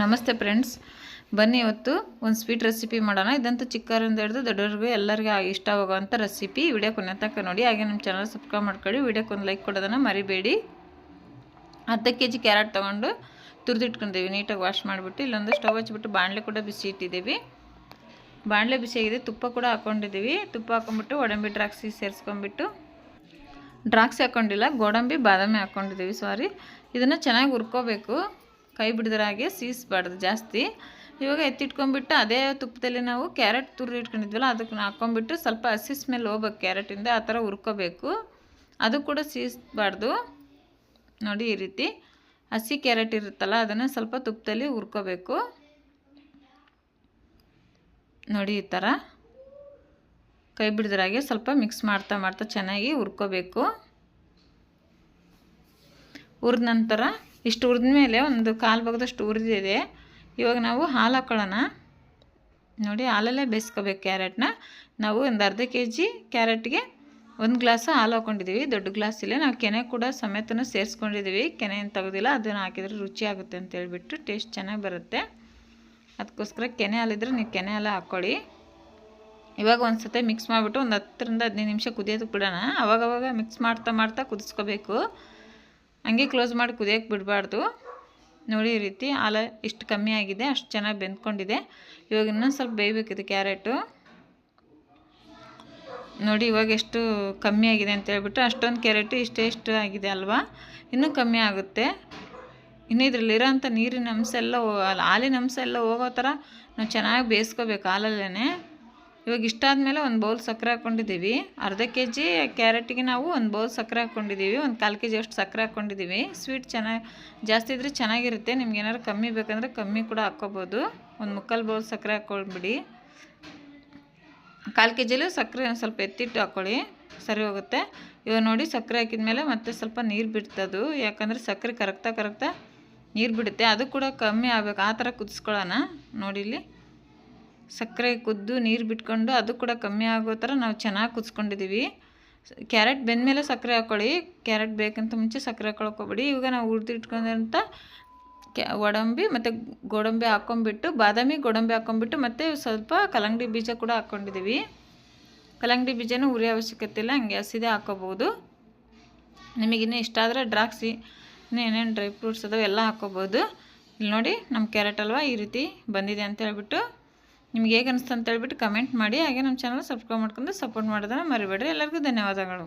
ನಮಸ್ತೆ ಫ್ರೆಂಡ್ಸ್. ಬನ್ನಿ ಇವತ್ತು ಒಂದು ಸ್ವೀಟ್ ರೆಸಿಪಿ ಮಾಡೋಣ. ಇದಂತೂ ಚಿಕ್ಕವರಿಂದ ಹಿಡಿದು ದೊಡ್ಡವ್ರಿಗೂ ಎಲ್ಲರಿಗೂ ಇಷ್ಟ ಆಗುವಂಥ ರೆಸಿಪಿ ವಿಡಿಯೋ ಕೊನೆ ತನಕ ನೋಡಿ. ಹಾಗೆ ನಮ್ಮ ಚಾನಲ್ ಸಬ್ಸ್ಕ್ರೈಬ್ ಮಾಡ್ಕೊಳ್ಳಿ. ವಿಡಿಯೋಕ್ಕೆ ಒಂದು ಲೈಕ್ ಕೊಡೋದನ್ನು ಮರಿಬೇಡಿ. ಹತ್ತು ಕೆ ಜಿ ಕ್ಯಾರೆಟ್ ತೊಗೊಂಡು ತುರಿದಿಟ್ಕೊಂಡಿದ್ದೀವಿ ನೀಟಾಗಿ ವಾಶ್ ಮಾಡಿಬಿಟ್ಟು, ಇಲ್ಲೊಂದು ಸ್ಟವ್ ಹಚ್ಚಿಬಿಟ್ಟು ಬಾಣಲೆ ಕೂಡ ಬಿಸಿ ಇಟ್ಟಿದ್ದೀವಿ. ಬಾಣಲೆ ಬಿಸಿಯಾಗಿದೆ ತುಪ್ಪ ಕೂಡ ಹಾಕ್ಕೊಂಡಿದ್ದೀವಿ ತುಪ್ಪ ಹಾಕೊಂಡ್ಬಿಟ್ಟು ಒಡಂಬಿ ದ್ರಾಕ್ಷಿ ಸೇರಿಸ್ಕೊಂಬಿಟ್ಟು ದ್ರಾಕ್ಷಿ ಹಾಕ್ಕೊಂಡಿಲ್ಲ ಗೋಡಂಬಿ, ಬಾದಾಮಿ ಹಾಕ್ಕೊಂಡಿದ್ದೀವಿ ಸಾರಿ ಇದನ್ನು ಚೆನ್ನಾಗಿ ಹುರ್ಕೋಬೇಕು. ಕೈ ಬಿಡಿದ್ರ ಹಾಗೆ ಸೀಸ್ಬಾರ್ದು ಜಾಸ್ತಿ. ಇವಾಗ ಎತ್ತಿಟ್ಕೊಂಡ್ಬಿಟ್ಟು ಅದೇ ತುಪ್ಪದಲ್ಲಿ ನಾವು ಕ್ಯಾರೆಟ್ ತುರಿ ಇಟ್ಕೊಂಡಿದ್ವಲ್ಲ, ಅದಕ್ಕೆ ಹಾಕ್ಕೊಂಡ್ಬಿಟ್ಟು ಸ್ವಲ್ಪ ಹಸಿ ಸ್ಮೆಲ್ ಹೋಗ್ಬೇಕು ಕ್ಯಾರೆಟಿಂದ, ಆ ಥರ ಉರ್ಕೋಬೇಕು ಅದು ಕೂಡ ಸೀಸ್ಬಾರ್ದು. ನೋಡಿ ಈ ರೀತಿ ಹಸಿ ಕ್ಯಾರೆಟ್ ಇರುತ್ತಲ್ಲ, ಅದನ್ನು ಸ್ವಲ್ಪ ತುಪ್ಪದಲ್ಲಿ ಹುರ್ಕೋಬೇಕು. ನೋಡಿ ಈ ಥರ ಕೈ ಬಿಡಿದ್ರಾಗೆ ಸ್ವಲ್ಪ ಮಿಕ್ಸ್ ಮಾಡ್ತಾ ಮಾಡ್ತಾ ಚೆನ್ನಾಗಿ ಹುರ್ಕೋಬೇಕು. ಹುರಿದ ನಂತರ ಇಷ್ಟು ಹುರಿದ ಮೇಲೆ ಒಂದು ಕಾಲು ಭಾಗದಷ್ಟು ಹುರಿದಿದೆ. ಇವಾಗ ನಾವು ಹಾಲು ಹಾಕೊಳ್ಳೋಣ. ನೋಡಿ, ಹಾಲಲ್ಲೇ ಬೇಯಿಸ್ಕೋಬೇಕು ಕ್ಯಾರೆಟ್ನ. ನಾವು ಒಂದು ಅರ್ಧ ಕೆ ಜಿ ಕ್ಯಾರೆಟ್ಗೆ ಒಂದು ಗ್ಲಾಸ್ ಹಾಲು ಹಾಕ್ಕೊಂಡಿದ್ದೀವಿ ದೊಡ್ಡ ಗ್ಲಾಸಲ್ಲಿ ನಾವು ಕೆನೆ ಕೂಡ ಸಮೇತನೂ ಸೇರಿಸ್ಕೊಂಡಿದ್ದೀವಿ. ಕೆನೆ ಏನು ತೆಗೆದಿಲ್ಲ. ಅದನ್ನು ಹಾಕಿದರೆ ರುಚಿ ಆಗುತ್ತೆ ಅಂತ ಹೇಳ್ಬಿಟ್ಟು ಟೇಸ್ಟ್ ಚೆನ್ನಾಗಿ ಬರುತ್ತೆ. ಅದಕ್ಕೋಸ್ಕರ ಕೆನೆ ಹಾಲಿದ್ರೆ ನೀವು ಕೆನೆ ಹಾಲು ಹಾಕ್ಕೊಳ್ಳಿ ಇವಾಗ ಒಂದು ಸತಿ ಮಿಕ್ಸ್ ಮಾಡಿಬಿಟ್ಟು ಒಂದು ಹತ್ತರಿಂದ ಹದಿನೈದು ನಿಮಿಷ ಕುದಿಯೋದಕ್ಕೆ ಬಿಡೋಣ. ಅವಾಗವಾಗ ಮಿಕ್ಸ್ ಮಾಡ್ತಾ ಮಾಡ್ತಾ ಕುದಿಸ್ಕೋಬೇಕು. ಹಂಗೆ ಕ್ಲೋಸ್ ಮಾಡಿ ಕುದಿಯೋಕ್ಕೆ ಬಿಡಬಾರ್ದು. ನೋಡಿ ಈ ರೀತಿ ಹಾಲು ಇಷ್ಟು ಕಮ್ಮಿ ಆಗಿದೆ, ಅಷ್ಟು ಚೆನ್ನಾಗಿ ಬೆಂದ್ಕೊಂಡಿದೆ. ಇವಾಗ ಇನ್ನೊಂದು ಸ್ವಲ್ಪ ಬೇಯಬೇಕು ಇದು ಕ್ಯಾರೆಟು. ನೋಡಿ ಇವಾಗ ಎಷ್ಟು ಕಮ್ಮಿ ಆಗಿದೆ ಅಂತ ಹೇಳ್ಬಿಟ್ಟು ಅಷ್ಟೊಂದು ಕ್ಯಾರೆಟು ಇಷ್ಟೇ ಇಷ್ಟು ಆಗಿದೆ ಅಲ್ವಾ? ಇನ್ನೂ ಕಮ್ಮಿ ಆಗುತ್ತೆ. ಇನ್ನು ಇದರಲ್ಲಿರೋಂಥ ನೀರಿನ ಅಂಶ ಎಲ್ಲ ಹಾಲಿನ ಅಂಶ ಎಲ್ಲ ಹೋಗೋ ಥರ ನಾವು ಚೆನ್ನಾಗಿ ಬೇಯಿಸ್ಕೋಬೇಕು ಹಾಲಲ್ಲೇ ಇವಾಗ ಇಷ್ಟಾದಮೇಲೆ ಒಂದು ಬೌಲ್ ಸಕ್ಕರೆ ಹಾಕ್ಕೊಂಡಿದ್ದೀವಿ ಅರ್ಧ ಕೆ ಜಿ ಕ್ಯಾರೆಟಿಗೆ ನಾವು ಒಂದು ಬೌಲ್ ಸಕ್ಕರೆ ಹಾಕ್ಕೊಂಡಿದ್ದೀವಿ ಒಂದು ಕಾಲು ಕೆ ಜಿ ಅಷ್ಟು ಸಕ್ಕರೆ ಹಾಕ್ಕೊಂಡಿದ್ದೀವಿ ಸ್ವೀಟ್ ಚೆನ್ನಾಗಿ, ಜಾಸ್ತಿ ಇದ್ದರೆ ಚೆನ್ನಾಗಿರುತ್ತೆ. ನಿಮ್ಗೆ ಏನಾದ್ರು ಕಮ್ಮಿ ಬೇಕಂದರೆ ಕಮ್ಮಿ ಕೂಡ ಹಾಕ್ಕೋಬೋದು. ಒಂದು ಮುಕ್ಕಾಲು ಬೌಲ್ ಸಕ್ಕರೆ ಹಾಕ್ಕೊಳ್ಬಿಡಿ. ಕಾಲು ಕೆ ಜಿಲೂ ಸಕ್ಕರೆ ಒಂದು ಸ್ವಲ್ಪ ಎತ್ತಿಟ್ಟು ಹಾಕ್ಕೊಳ್ಳಿ ಸರಿ ಹೋಗುತ್ತೆ. ಇವಾಗ ನೋಡಿ ಸಕ್ಕರೆ ಹಾಕಿದ ಮೇಲೆ ಮತ್ತೆ ಸ್ವಲ್ಪ ನೀರು ಬಿಡ್ತದು ಯಾಕಂದರೆ ಸಕ್ಕರೆ ಕರಗ್ತಾ ಕರಗ್ತಾ ನೀರು ಬಿಡುತ್ತೆ. ಅದು ಕೂಡ ಕಮ್ಮಿ ಆಗಬೇಕು. ಆ ಥರ ಕುದಿಸ್ಕೊಳ್ಳೋಣ. ನೋಡಿ ಸಕ್ಕರೆ ಕುದ್ದು ನೀರು ಬಿಟ್ಕೊಂಡು ಅದು ಕೂಡ ಕಮ್ಮಿ ಆಗೋ ಥರ ನಾವು ಚೆನ್ನಾಗಿ ಕುದಿಸ್ಕೊಂಡಿದ್ದೀವಿ ಕ್ಯಾರೆಟ್ ಬೆಂದಮೇಲೆ ಸಕ್ಕರೆ ಹಾಕ್ಕೊಳ್ಳಿ ಕ್ಯಾರೆಟ್ ಬೇಕಂತ ಮುಂಚೆ ಸಕ್ಕರೆ ಹಾಕೊಳ್ಕೊಬೇಡಿ ಇವಾಗ ನಾವು ಹುರಿದಿಟ್ಕೊಂಡಂಥ ಕ್ಯಾ ಒಡಂಬಿ ಮತ್ತು ಗೋಡಂಬಿ ಹಾಕ್ಕೊಂಬಿಟ್ಟು ಬಾದಾಮಿ ಗೋಡಂಬಿ ಹಾಕ್ಕೊಂಬಿಟ್ಟು ಮತ್ತು ಸ್ವಲ್ಪ ಕಲ್ಲಂಗಡಿ ಬೀಜ ಕೂಡ ಹಾಕ್ಕೊಂಡಿದ್ದೀವಿ ಕಲ್ಲಂಗಡಿ ಬೀಜನೂ ಉರಿ ಅವಶ್ಯಕತೆ ಇಲ್ಲ. ಹಂಗೆ ಹಸಿದೇ ಹಾಕ್ಕೋಬೋದು ನಿಮಗಿನ್ನೂ ಇಷ್ಟ ಆದರೆ ದ್ರಾಕ್ಷಿ ಇನ್ನೇನೇನು ಡ್ರೈ ಫ್ರೂಟ್ಸ್ ಅದಾವೆ ಎಲ್ಲ ಇಲ್ಲಿ ನೋಡಿ ನಮ್ಮ ಕ್ಯಾರೆಟ್ ಅಲ್ವಾ ಈ ರೀತಿ ಬಂದಿದೆ ಅಂತ ಹೇಳ್ಬಿಟ್ಟು ನಿಮ್ಗೆ ಹೇಗೆ ಅನಿಸ್ತು ಅಂತ ಹೇಳ್ಬಿಟ್ಟು ಕಮೆಂಟ್ ಮಾಡಿ, ಹಾಗೆ ನಮ್ಮ ಚಾನಲ್ ಸಬ್ಸ್ಕ್ರೈಬ್ ಮಾಡ್ಕೊಂಡು ಸಪೋರ್ಟ್ ಮಾಡೋದನ್ನು ಮರಿಬೇಡ್ರಿ. ಎಲ್ಲರಿಗೂ ಧನ್ಯವಾದಗಳು.